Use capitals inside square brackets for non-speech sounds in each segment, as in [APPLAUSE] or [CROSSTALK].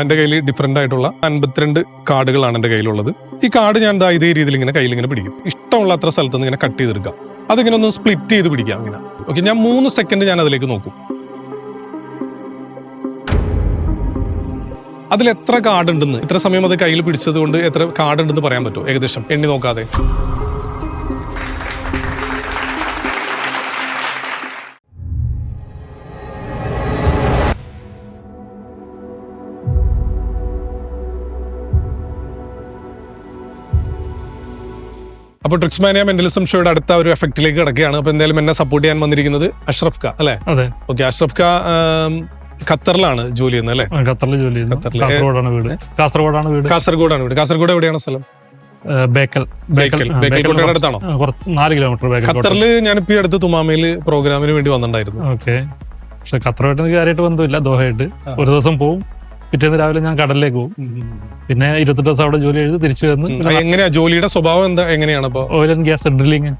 എന്റെ കയ്യിൽ ഡിഫറെന്റ് ആയിട്ടുള്ള അൻപത്തിരണ്ട് കാർഡുകളാണ് എന്റെ കയ്യിലുള്ളത്. ഈ കാർഡ് ഞാൻ എന്താ ഇതേ രീതിയിൽ ഇങ്ങനെ കയ്യിൽ ഇങ്ങനെ പിടിക്കും. ഇഷ്ടമുള്ള അത്ര സ്ഥലത്ത് നിന്ന് ഇങ്ങനെ കട്ട് ചെയ്തെടുക്കാം. അതിങ്ങനെ ഒന്ന് സ്പ്ലിറ്റ് ചെയ്ത് പിടിക്കാം ഇങ്ങനെ. ഓക്കെ ഞാൻ മൂന്ന് സെക്കൻഡ് ഞാൻ അതിലേക്ക് നോക്കും. അതിൽ എത്ര കാർഡ് ഉണ്ടെന്ന് എത്ര സമയം അത് കയ്യിൽ പിടിച്ചത് കൊണ്ട് എത്ര കാർഡ് ഉണ്ടെന്ന് പറയാൻ പറ്റുമോ? ഏകദേശം എണ്ണി നോക്കാതെ. അപ്പോൾ ട്രിക്സ്മാനിയ മെന്റലിസം ഷോയുടെ അടുത്ത ഒരു എഫക്റ്റിലേക്ക് കിടക്കുകയാണ്. അപ്പോൾ എന്തായാലും എന്നെ സപ്പോർട്ട് ചെയ്യാൻ വന്നിരിക്കുന്നത് അഷ്റഫ് ഖാ അല്ലേ? അതെ. ഓക്കെ അഷ്റഫ് ഖാ ഖത്തറിലാണ് ജോലി ചെയ്യുന്നത് അല്ലേ? ഖത്തറിൽ ജോലി ചെയ്യുന്നു. കാസർഗോഡാണ് വീട്. കാസർഗോഡാണ് വീട്. കാസർഗോഡാണ് വീട്. കാസർഗോഡ് എവിടെയാണ് സ്ഥലം? ബേക്കൽ. ബേക്കൽ. ബേക്കൽ. കോട്ടയുടെ അടുത്താണോ? നാല് കിലോമീറ്റർ ബേക്കൽ ഖത്തറിൽ ഞാനിപ്പോ ഈ അടുത്ത് തുമാമയിൽ പ്രോഗ്രാമിന് വേണ്ടി വന്നിട്ടുണ്ടായിരുന്നു. ഓക്കെ. പക്ഷെ ഖത്തറുമായിട്ട് എനിക്ക് കാര്യമായിട്ട് ബന്ധമില്ല ദോഹയായിട്ട്. ഒരു ദിവസം പോവും. പിറ്റേന്ന് രാവിലെ ഞാൻ കടലിലേക്ക് പോകും. പിന്നെ ഇരുപത്തെട്ട് ദിവസം അവിടെ ജോലി ചെയ്ത് തിരിച്ചു വന്ന് എങ്ങനെയാ? ജോലിയുടെ സ്വഭാവം എന്താ? എങ്ങനെയാണ് oil and gas drilling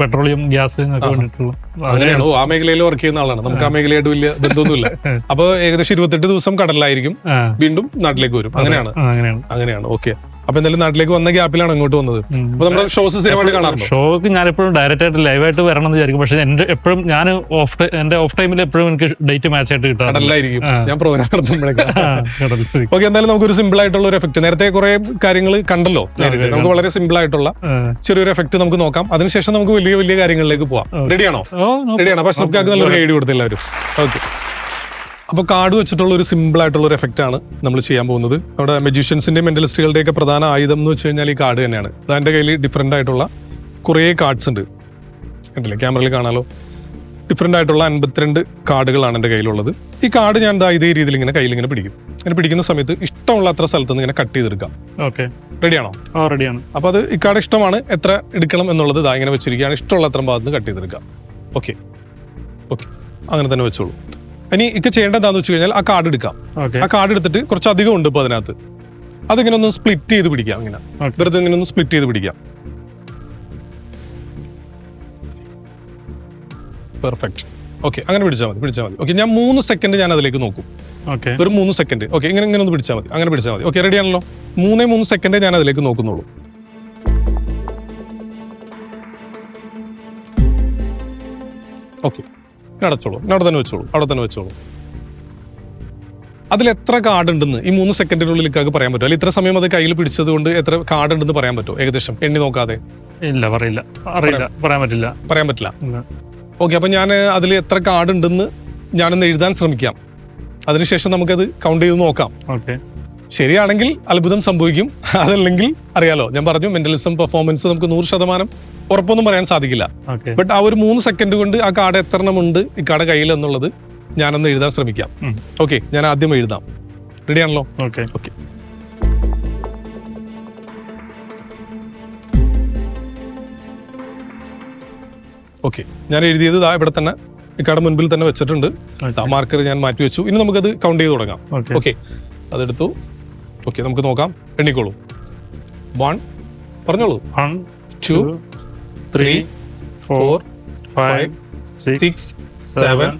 petroleum gas ഒക്കെ വേണ്ടിയിട്ടുള്ള അങ്ങനെയാണ്? ഓ ആ മേഖലയിൽ വർക്ക് ചെയ്യുന്ന ആളാണ്. നമുക്ക് ആ മേഖലയായിട്ട് വലിയ ബന്ധമൊന്നുമില്ല. [LAUGHS] അപ്പൊ ഏകദേശം ഇരുപത്തെട്ട് ദിവസം കടലിലായിരിക്കും. വീണ്ടും നാട്ടിലേക്ക് വരും. അങ്ങനെയാണ്? അങ്ങനെയാണ്. അങ്ങനെയാണ്. ഓക്കെ. അപ്പൊ എന്തായാലും നാട്ടിലേക്ക് വന്ന ഗ്യാപ്പിലാണ് അങ്ങോട്ട് വന്നത്. അപ്പൊ നമ്മുടെ ഷോസ് സ്ഥിരമായിട്ട് കാണാറുണ്ടോ? ഷോക്ക് ഞാൻ എപ്പോഴും ഡയറക്റ്റ് ആയിട്ട് ലൈവ് ആയിട്ട് വരണം എന്ന് വിചാരിക്കും. പക്ഷെ എന്റെ എപ്പോഴും ഞാൻ ഓഫ് എന്റെ ഓഫ് ടൈമിൽ എപ്പോഴും എനിക്ക് ഡേറ്റ് മാച്ച് ആയിട്ട് കിട്ടാറില്ല കടലിലായിരിക്കും. ഞാൻ പ്രോഗ്രാം നടത്തുമ്പോഴേക്കും. ഓക്കെ എന്തായാലും നമുക്ക് ഒരു സിമ്പിൾ ആയിട്ടുള്ള ഒരു എഫക്ട് നേരത്തെ കുറെ കാര്യങ്ങൾ കണ്ടല്ലോ നമുക്ക് വളരെ സിമ്പിൾ ആയിട്ടുള്ള. ചെറിയൊരു എഫക്ട് നമുക്ക് നോക്കാം. അതിനുശേഷം നമുക്ക് വലിയ വലിയ കാര്യങ്ങളിലേക്ക് പോവാം. റെഡിയാണോ റെഡിയാണോ പക്ഷെ അപ്പൊ ശ്രമിക്കാർക്ക് നല്ലൊരു ഐഡിയ കൊടുത്തില്ല എല്ലാവരും ഓക്കെ അപ്പൊ കാർഡ് വെച്ചിട്ടുള്ള ഒരു സിമ്പിൾ ആയിട്ടുള്ള ഒരു എഫക്റ്റ് ആണ് നമ്മൾ ചെയ്യാൻ പോകുന്നത്. നമ്മുടെ മെജീഷ്യൻസിന്റെ മെന്റലിസ്റ്റുകളുടെ ഒക്കെ പ്രധാന ആയുധം എന്ന് വെച്ച് കഴിഞ്ഞാൽ ഈ കാർഡ് തന്നെയാണ്. അതെന്റെ കയ്യിൽ ഡിഫറെന്റ് ആയിട്ടുള്ള കുറേ കാർഡ്സ് ഉണ്ട്. കണ്ടില്ലേ? ക്യാമറയിൽ കാണാലോ. ഡിഫറെന്റ് ആയിട്ടുള്ള അൻപത്തിരണ്ട് കാർഡുകളാണ് എന്റെ കയ്യിലുള്ളത്. ഈ കാർഡ് ഞാൻ ദാ ഇതേ രീതിയിൽ ഇങ്ങനെ കയ്യിൽ ഇങ്ങനെ പിടിക്കും. ഇങ്ങനെ പിടിക്കുന്ന സമയത്ത് ഇഷ്ടമുള്ള അത്ര സ്ഥലത്ത് നിന്ന് ഇങ്ങനെ കട്ട് ചെയ്തെടുക്കാം. ഓക്കെ. റെഡിയാണോ? ആ റെഡിയാണ്. അപ്പോൾ അത് ഈ കാർഡ് ഇഷ്ടമാണ് എത്ര എടുക്കണം എന്നുള്ളത് ഇതാ ഇങ്ങനെ വെച്ചിരിക്കുകയാണ്. ഇഷ്ടമുള്ള അത്ര ഭാഗത്ത് നിന്ന് കട്ട് ചെയ്തെടുക്കാം. ഓക്കെ. ഓക്കെ. അങ്ങനെ തന്നെ വെച്ചോളൂ. ഇനി ഇക്ക് ചെയ്യേണ്ട എന്താണെന്ന് വെച്ച് കഴിഞ്ഞാൽ ആ കാർഡ് എടുക്കാം. ആ കാർഡ് എടുത്തിട്ട് കുറച്ച് അധികം ഉണ്ട് ഇപ്പോൾ അതിനകത്ത്. അതിങ്ങനെ ഒന്ന് സ്പ്ലിറ്റ് ചെയ്ത് പിടിക്കാം ഇങ്ങനെ. വെറുതെ ഇങ്ങനെ ഒന്ന് സ്പ്ലിറ്റ് ചെയ്ത് പിടിക്കാം. പെർഫെക്റ്റ് ഓക്കെ അങ്ങനെ പിടിച്ചാൽ മതി പിടിച്ചാൽ മതി. ഓക്കെ ഞാൻ മൂന്ന് സെക്കൻഡ് ഞാൻ അതിലേക്ക് നോക്കും. ഒരു മൂന്ന് സെക്കൻഡ് ഓക്കെ ഇങ്ങനെ ഇങ്ങനെ ഒന്ന് പിടിച്ചാൽ മതി അങ്ങനെ പിടിച്ചാൽ മതി. ഓക്കെ റെഡി ആണല്ലോ? മൂന്നേ മൂന്ന് സെക്കൻഡേ ഞാൻ അതിലേക്ക് നോക്കുന്നുള്ളൂ. ഓക്കെ അടച്ചോളൂ അവിടെ തന്നെ വെച്ചോളൂ. അവിടെ തന്നെ വെച്ചോളൂ. അതിൽ എത്ര കാർഡ് ഉണ്ടെന്ന് ഈ മൂന്ന് സെക്കൻഡിനുള്ളിൽ ഇക്കാക്ക് പറയാൻ പറ്റുമോ? അല്ലെങ്കിൽ ഇത്ര സമയം അത് കയ്യിൽ പിടിച്ചത് കൊണ്ട് എത്ര കാർഡ് ഉണ്ടെന്ന് പറയാൻ പറ്റുമോ? ഏകദേശം എണ്ണി നോക്കാതെ. ഇല്ല പറയില്ല. അറിയില്ല. പറയാൻ പറ്റില്ല. പറയാൻ പറ്റില്ല. ഓക്കെ അപ്പൊ ഞാൻ അതിൽ എത്ര കാർഡ് ഉണ്ടെന്ന് ഞാനൊന്ന് എഴുതാൻ ശ്രമിക്കാം. അതിനുശേഷം നമുക്കത് കൗണ്ട് ചെയ്ത് നോക്കാം. ഓക്കെ. ശരിയാണെങ്കിൽ അത്ഭുതം സംഭവിക്കും. അതല്ലെങ്കിൽ അറിയാലോ ഞാൻ പറഞ്ഞു മെന്റലിസം പെർഫോമൻസ് നമുക്ക് നൂറ് ശതമാനം ഉറപ്പൊന്നും പറയാൻ സാധിക്കില്ല. ബട്ട് ആ ഒരു മൂന്ന് സെക്കൻഡ് കൊണ്ട് ആ കാർഡ് എത്ര ഈ കാർഡ് കയ്യിൽ എന്നുള്ളത് ഞാനൊന്ന് എഴുതാൻ ശ്രമിക്കാം. ഓക്കെ ഞാൻ ആദ്യം എഴുതാം. റെഡി ആണല്ലോ? ഓക്കെ. ഓക്കെ. ഓക്കെ ഞാൻ എഴുതിയത് ഇതാ ഇവിടെ തന്നെ. ഇക്കാടെ മുൻപിൽ തന്നെ വെച്ചിട്ടുണ്ട്. മാർക്കർ ഞാൻ മാറ്റി വെച്ചു ഇനി നമുക്കത് കൗണ്ട് ചെയ്ത് തുടങ്ങാം. ഓക്കെ അതെടുത്തു. ഓക്കെ നമുക്ക് നോക്കാം. എണ്ണിക്കോളൂ. വൺ പറഞ്ഞോളൂ. One two three four five six seven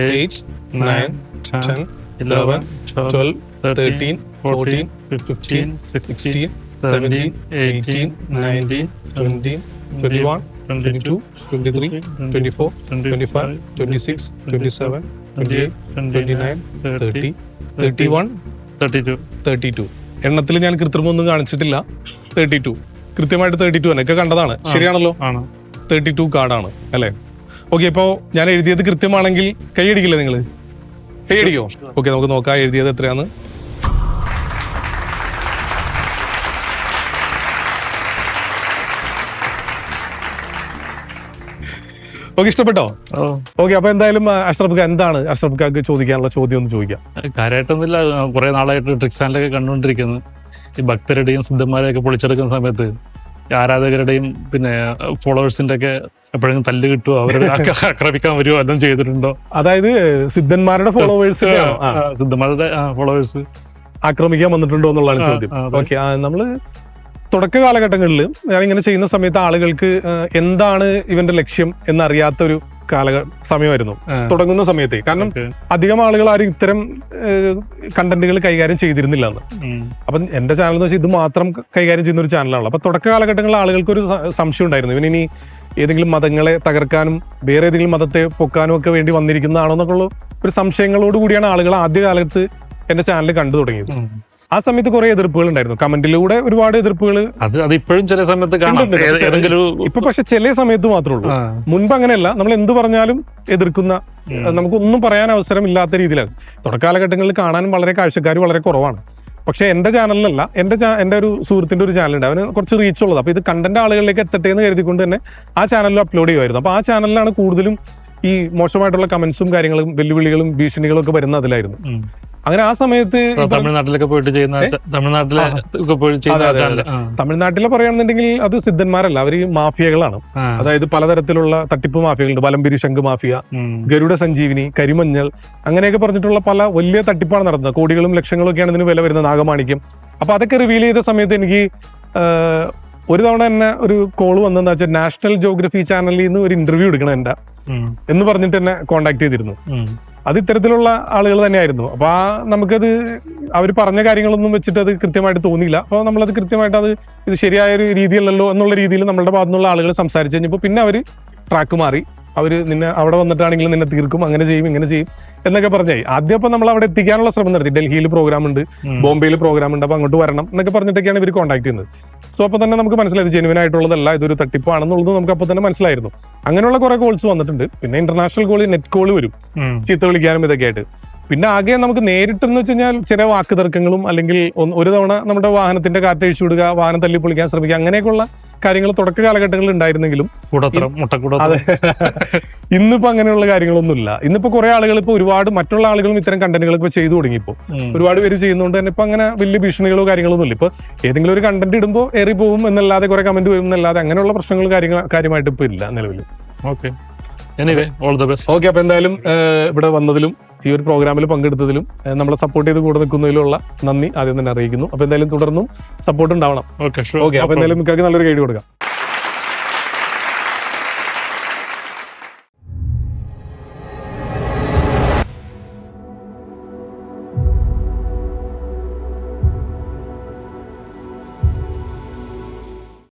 eight nine ten eleven twelve thirteen fourteen fifteen sixteen seventeen eighteen nineteen twenty twenty one twenty two twenty three twenty four twenty five twenty six twenty seven twenty eight twenty nine thirty thirty one thirty two എണ്ണത്തിൽ ഞാൻ കൃത്രിമൊന്നും കാണിച്ചിട്ടില്ല. Thirty two കൃത്യമായിട്ട് thirty two എന്നൊക്കെ കണ്ടതാണ്. ശരിയാണല്ലോ? Thirty two കാർഡാണ് അല്ലേ? ഓക്കെ ഇപ്പോ ഞാൻ എഴുതിയത് കൃത്യമാണെങ്കിൽ കൈയടിക്കില്ലേ നിങ്ങൾ കൈയടിക്കോ? ഓക്കെ നമുക്ക് നോക്കാം എഴുതിയത് എത്രയാന്ന് ഓക്കെ ഇഷ്ടപ്പെട്ടോ? ഓക്കെ അപ്പൊ എന്തായാലും അഷ്റഫ് ഖാൻ എന്താണ്? അഷ്റഫ് ഖാക്ക് ചോദിക്കാനുള്ള ചോദ്യം ഒന്ന് ചോദിക്കാം. കാര്യമായിട്ടൊന്നുമില്ല കുറെ നാളായിട്ട് ട്രിക്സ് ചാനലൊക്കെ കണ്ടുകൊണ്ടിരിക്കുന്നത് ഈ ഭക്തരുടെയും സിദ്ധന്മാരെയൊക്കെ പൊളിച്ചെടുക്കുന്ന സമയത്ത് ആരാധകരുടെയും പിന്നെ ഫോളോവേഴ്സിന്റെ ഒക്കെ എപ്പോഴെങ്കിലും തല്ല് കിട്ടുമോ അവരുടെ ആക്ര- [LAUGHS] ആക്രമിക്കാൻ വരുമോ എല്ലാം ചെയ്തിട്ടുണ്ടോ? അതായത് സിദ്ധന്മാരുടെ ഫോളോവേഴ്സ് സിദ്ധന്മാരുടെ ഫോളോവേഴ്സ് ആക്രമിക്കാൻ വന്നിട്ടുണ്ടോ എന്നുള്ളതാണ് ചോദ്യം. ഓക്കെ നമ്മൾ തുടക്ക കാലഘട്ടങ്ങളിൽ ഞാൻ ഇങ്ങനെ ചെയ്യുന്ന സമയത്ത് ആളുകൾക്ക് എന്താണ് ഇവന്റെ ലക്ഷ്യം എന്നറിയാത്ത ഒരു കാല സമയമായിരുന്നു തുടങ്ങുന്ന സമയത്തെ. കാരണം അധികം ആളുകൾ ആരും ഇത്തരം കണ്ടന്റുകൾ കൈകാര്യം ചെയ്തിരുന്നില്ല എന്ന് അപ്പൊ എന്റെ ചാനൽ എന്ന് വെച്ചാൽ ഇത് മാത്രം കൈകാര്യം ചെയ്യുന്ന ഒരു ചാനലാണല്ലോ അപ്പൊ തുടക്ക കാലഘട്ടങ്ങളിൽ ആളുകൾക്ക് ഒരു സംശയം ഉണ്ടായിരുന്നു. ഇവൻ ഇനി ഏതെങ്കിലും മതങ്ങളെ തകർക്കാനും വേറെ ഏതെങ്കിലും മതത്തെ പൊക്കാനും ഒക്കെ വേണ്ടി വന്നിരിക്കുന്നതാണോ എന്നൊക്കെയുള്ള ഒരു സംശയങ്ങളോട് കൂടിയാണ് ആളുകൾ ആദ്യ കാലത്ത് എന്റെ ചാനൽ കണ്ടു തുടങ്ങിയത്. ആ സമയത്ത് കുറെ എതിർപ്പുകൾ ഉണ്ടായിരുന്നു. കമന്റിലൂടെ ഒരുപാട് എതിർപ്പുകൾ അത് അത് ഇപ്പോഴും ചില സമയത്ത് കാണാം. ഇപ്പൊ പക്ഷെ ചില സമയത്ത് മാത്രമേ ഉള്ളൂ. മുൻപ് അങ്ങനെയല്ല. നമ്മൾ എന്ത് പറഞ്ഞാലും എതിർക്കുന്ന. നമുക്കൊന്നും പറയാൻ അവസരം ഇല്ലാത്ത രീതിയിലാണ് തുടക്കാലഘട്ടങ്ങളിൽ കാണാനും വളരെ കാഴ്ചക്കാർ വളരെ കുറവാണ്. പക്ഷെ എന്റെ ചാനലിലല്ല എന്റെ എന്റെ എന്റെ ഒരു സുഹൃത്തിന്റെ ഒരു ചാനലുണ്ട്. അവന് കുറച്ച് റീച്ച് ഉള്ളത്. അപ്പൊ ഇത് കണ്ടന്റ് ആളുകളിലേക്ക് എത്തട്ടെ എന്ന് കരുതിക്കൊണ്ട് തന്നെ ആ ചാനലിൽ അപ്ലോഡ് ചെയ്യുമായിരുന്നു. അപ്പൊ ആ ചാനലിലാണ് കൂടുതലും ഈ മോശമായിട്ടുള്ള കമന്റ്സും കാര്യങ്ങളും വെല്ലുവിളികളും ഭീഷണികളും ഒക്കെ വരുന്ന അതിലായിരുന്നു. അങ്ങനെ ആ സമയത്ത് തമിഴ്നാട്ടിലൊക്കെ പോയിട്ട് ചെയ്യുന്ന തമിഴ്നാട്ടിലെ തമിഴ്നാട്ടിലെ പറയുകയാണെന്നുണ്ടെങ്കിൽ അത് സിദ്ധന്മാരല്ല അവർ മാഫിയകളാണ്. അതായത് പലതരത്തിലുള്ള തട്ടിപ്പ് മാഫിയകളുണ്ട്. വലംപിരി ശംഖ് മാഫിയ. ഗരുഡ സഞ്ജീവിനി കരിമഞ്ഞൾ അങ്ങനെയൊക്കെ പറഞ്ഞിട്ടുള്ള പല വലിയ തട്ടിപ്പാണ് നടന്നത്. കോടികളും ലക്ഷങ്ങളും ഒക്കെയാണ് ഇതിന് വില വരുന്നത് നാഗമാണിക്യം. അപ്പൊ അതൊക്കെ റിവീൽ ചെയ്ത സമയത്ത് എനിക്ക് ഒരു തവണ തന്നെ ഒരു കോൾ വന്നെന്ന് വെച്ചാൽ നാഷണൽ ജോഗ്രഫി ചാനലിൽ നിന്ന് ഒരു ഇന്റർവ്യൂ എടുക്കണം എന്റെ എന്ന് പറഞ്ഞിട്ട് എന്നെ കോണ്ടാക്ട് ചെയ്തിരുന്നു. അത് ഇത്തരത്തിലുള്ള ആളുകൾ തന്നെയായിരുന്നു. അപ്പൊ ആ നമുക്കത് അവർ പറഞ്ഞ കാര്യങ്ങളൊന്നും വെച്ചിട്ട് അത് കൃത്യമായിട്ട് തോന്നിയില്ല. അപ്പോൾ നമ്മളത് കൃത്യമായിട്ട് അത് ഇത് ശരിയായ ഒരു രീതിയല്ലല്ലോ എന്നുള്ള രീതിയിൽ നമ്മളുടെ ഭാഗത്തു നിന്നുള്ള ആളുകൾ സംസാരിച്ചു കഴിഞ്ഞപ്പോൾ പിന്നെ അവർ ട്രാക്ക് മാറി. അവർ നിന്നെ അവിടെ വന്നിട്ടാണെങ്കിലും നിന്നെ തീർക്കും അങ്ങനെ ചെയ്യും ഇങ്ങനെ ചെയ്യും എന്നൊക്കെ പറഞ്ഞായി. ആദ്യം അപ്പോൾ നമ്മൾ അവിടെ എത്തിക്കാനുള്ള ശ്രമം നടത്തി. ഡൽഹിയിൽ പ്രോഗ്രാം ഉണ്ട്. ബോംബെയിൽ പ്രോഗ്രാം ഉണ്ട് അപ്പോൾ അങ്ങോട്ട് വരണം എന്നൊക്കെ പറഞ്ഞിട്ടൊക്കെയാണ് ഇവർ കോൺടാക്ട് ചെയ്യുന്നത്. സോ അപ്പോൾ തന്നെ നമുക്ക് മനസ്സിലായത് ജെനുവൻ ആയിട്ടുള്ളതല്ല ഇതൊരു തട്ടിപ്പാണെന്നുള്ളത് നമുക്ക് അപ്പോൾ തന്നെ മനസ്സിലായിരുന്നു. അങ്ങനെയുള്ള കുറെ കോൾസ് വന്നിട്ടുണ്ട്. പിന്നെ ഇന്റർനാഷണൽ കോൾ നെറ്റ് കോൾ വരും. ചീത്ത വിളിക്കാനും ഇതൊക്കെ ആയിട്ട്. പിന്നെ ആകെ നമുക്ക് നേരിട്ടെന്ന് വെച്ച് കഴിഞ്ഞാൽ ചില വാക്ക് തർക്കങ്ങളും അല്ലെങ്കിൽ ഒരു തവണ നമ്മുടെ വാഹനത്തിന്റെ കാറ്റ് അഴിച്ചു വിടുക വാഹനം തല്ലി പൊളിക്കാൻ ശ്രമിക്കുക അങ്ങനെയൊക്കെയുള്ള കാര്യങ്ങൾ തുടക്ക കാലഘട്ടങ്ങളിൽ ഉണ്ടായിരുന്നെങ്കിലും അതെ. [LAUGHS] ഇന്നിപ്പോ അങ്ങനെയുള്ള കാര്യങ്ങളൊന്നുമില്ല. ഇന്നിപ്പോ കുറെ ആളുകൾ ഇപ്പൊ ഒരുപാട് മറ്റുള്ള ആളുകളും ഇത്തരം കണ്ടന്റുകൾ ഇപ്പൊ ചെയ്തു തുടങ്ങി ഇപ്പോ ഒരുപാട് പേര് ചെയ്യുന്നതുകൊണ്ട് തന്നെ ഇപ്പൊ അങ്ങനെ വലിയ ഭീഷണികളോ കാര്യങ്ങളൊന്നും ഇല്ല. ഇപ്പൊ ഏതെങ്കിലും ഒരു കണ്ടന്റ് ഇടുമ്പോൾ ഏറി പോകും എന്നല്ലാതെ കുറെ കമന്റ് വരും എന്നല്ലാതെ അങ്ങനെയുള്ള പ്രശ്നങ്ങൾ കാര്യങ്ങൾ കാര്യമായിട്ട് ഇപ്പൊ ഇല്ല നിലവിൽ okay all the best okay അപ്പൊ എന്തായാലും ഇവിടെ വന്നതിലും ഈ ഒരു പ്രോഗ്രാമിൽ പങ്കെടുത്തതിലും നമ്മളെ സപ്പോർട്ട് ചെയ്ത് കൂടെ നിൽക്കുന്നതിലുള്ള നന്ദി ആദ്യം തന്നെ അറിയിക്കുന്നു. അപ്പൊ എന്തായാലും തുടർന്നും സപ്പോർട്ട് ഉണ്ടാവണം. ഓക്കെ ഓക്കെ അപ്പൊ എന്തായാലും നിങ്ങൾക്ക് നല്ലൊരു ഗൈഡ് കൊടുക്കാം.